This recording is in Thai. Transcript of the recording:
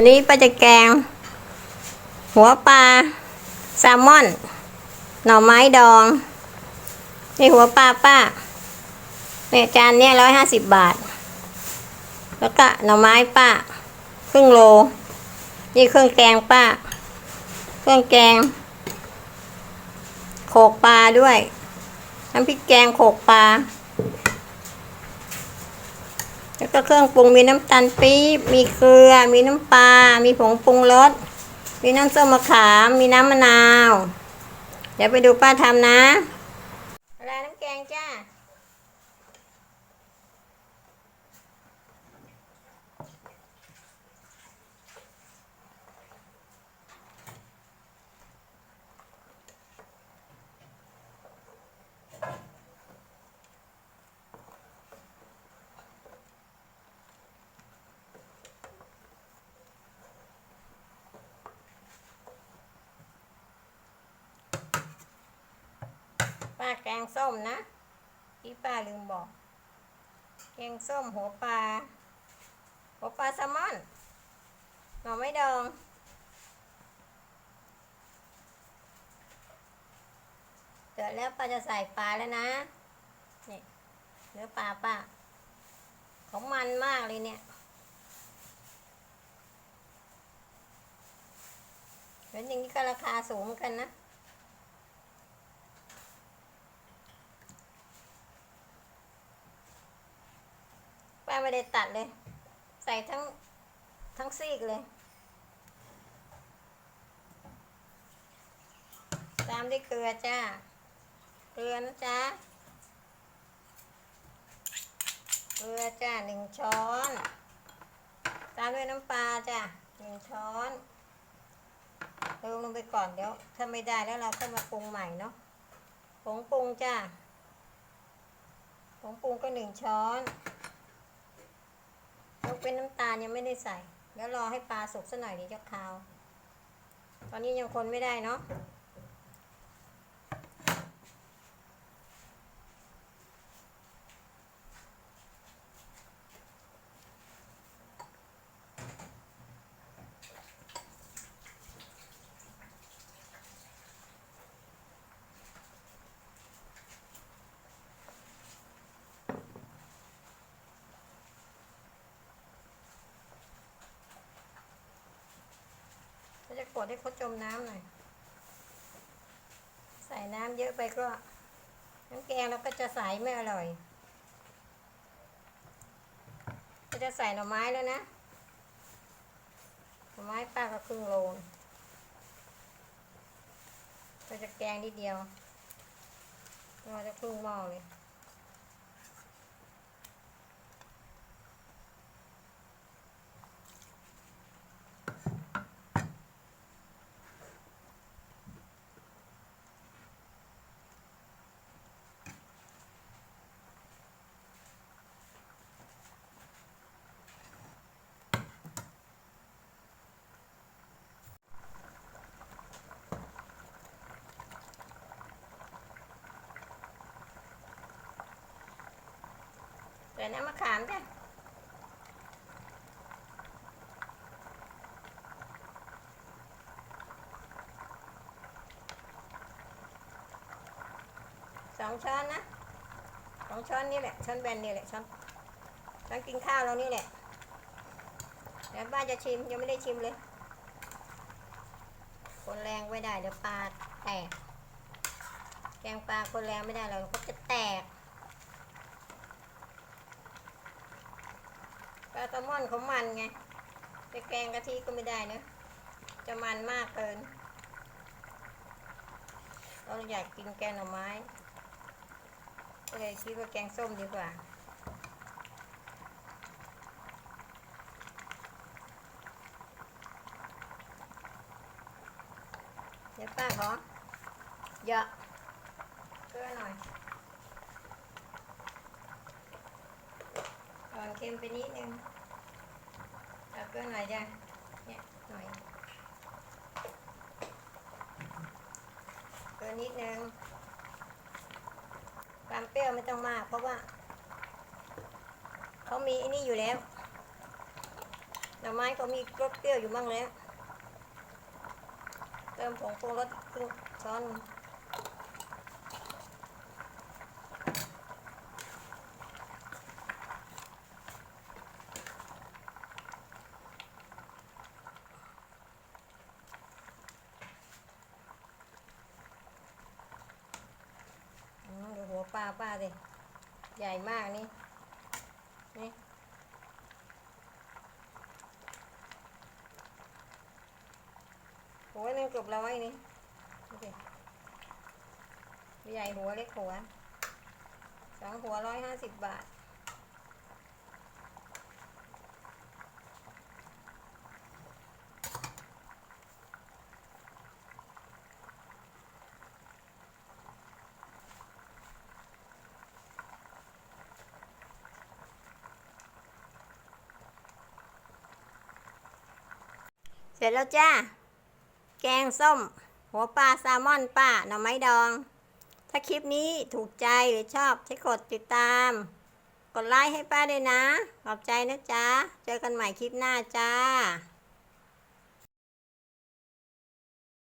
วันนี้ป้าจะแกง หัวปลาแซลมอน หน่อไม้ดอง นี่หัวปลาป้าเนี่ยจานเนี่ยร้อยห้าสิบบาท แล้วก็หน่อไม้ป้า ครึ่งโล นี่เครื่องแกงป้า เครื่องแกง โขกปลาด้วย น้ำพริกแกงโขกปลา แล้วก็เครื่องปรุงมีน้ำตาลปี๊บ มีเกลือ มีน้ำปลา มีผงปรุงรส มีน้ำส้มมะขาม มีน้ำมะนาว เดี๋ยวไปดูป้าทำนะอะไรน้ำแกงจ้า ป้าแกงส้มนะที่ป้าลืมบอก แกงส้มหัวปลา หัวปลาแซลมอนหน่อไม้ดองเสร็จแล้วป้าจะใส่ปลาแล้วนะ นี่เนื้อปลาป้า ของมันมากเลยเนี่ยเดี๋ยวอย่างนี้ก็ราคาสูงกันนะ ไม่ได้ตัดเลย ใส่ทั้งทั้งซีกเลย ตามด้วยเกลือจ้า เกลือนะจ๊ะเกลือจ้าหนึ่งช้อน ตามด้วยน้ำปลาจ้ะหนึ่งช้อนเติมลงไปก่อนเดี๋ยว ถ้าไม่ได้แล้วเราค่อยมาปรุงใหม่เนาะผงปรุงจ้าผงปรุงก็หนึ่งช้อน เป็นน้ำตาลยังไม่ได้ใส่ เดี๋ยวรอให้ปลาสุกสักหน่อยเดียวจะคาว ตอนนี้ยังคนไม่ได้เนาะ จะกดให้เขาจมน้ำหน่อย ใส่น้ำเยอะไปก็ น้ำแกงเราก็จะใสไม่อร่อยก็จะใส่หน่อไม้แล้วนะหน่อไม้ป้าก็ครึ่งโลเราจะแกงนิดเดียวเราจะครึ่งหม้อเลย ใส่น้ำมะขามจ้ะสองช้อนนะสองช้อนนี่แหละ ช้อนแบนนี่แหละ ช้อน ช้อนกินข้าวเรานี่แหละเดี๋ยวป้าจะชิม ยังไม่ได้ชิมเลย คนแรงไม่ได้เดี๋ยวปลาแตก แกงปลาคนแรงไม่ได้เราก็จะแตก ป ลาแซลมอนเขามันไงไปแกงกะทิก็ไม่ได้เนอะจะมันมากเกิน เราอยากกินแกงหน่อไม้ก็เลยคิดว่าแกงส้มดีกว่าเดี๋ยวป้าขอเยอะเกลือหน่อยก่อนเค็มไปนิดนึง กลือหน่อยจ้ะเนี่ยหน่อยเกลือนิดนึงความเปรี้ยวไม่ต้องมาก เพราะว่าเขามีอ้นี่อยู่แล้วหน่อไม้ก็มีรสเปรี้ยวอยู่บ้างแล้ว เติมผงปรุงรสครึ่งช้อนหนึ่งอืมดูหัว ปลาป้าสิใหญ่มากนี่ นี่หัวหนึงเกือบร้อยนี่ดูสิใหญ่หัวเล็กหัวสองหัวร้อยห้าสิบบาท เสร็จแล้วจ้า แกงส้ม หัวปลาแซลมอนป้าหน่อไม้ดอง ถ้าคลิปนี้ถูกใจหรือชอบใช้กดติดตาม กดไลค์ให้ป้าด้วยนะ ขอบใจนะจ๊ะเจอกันใหม่คลิปหน้าจ้า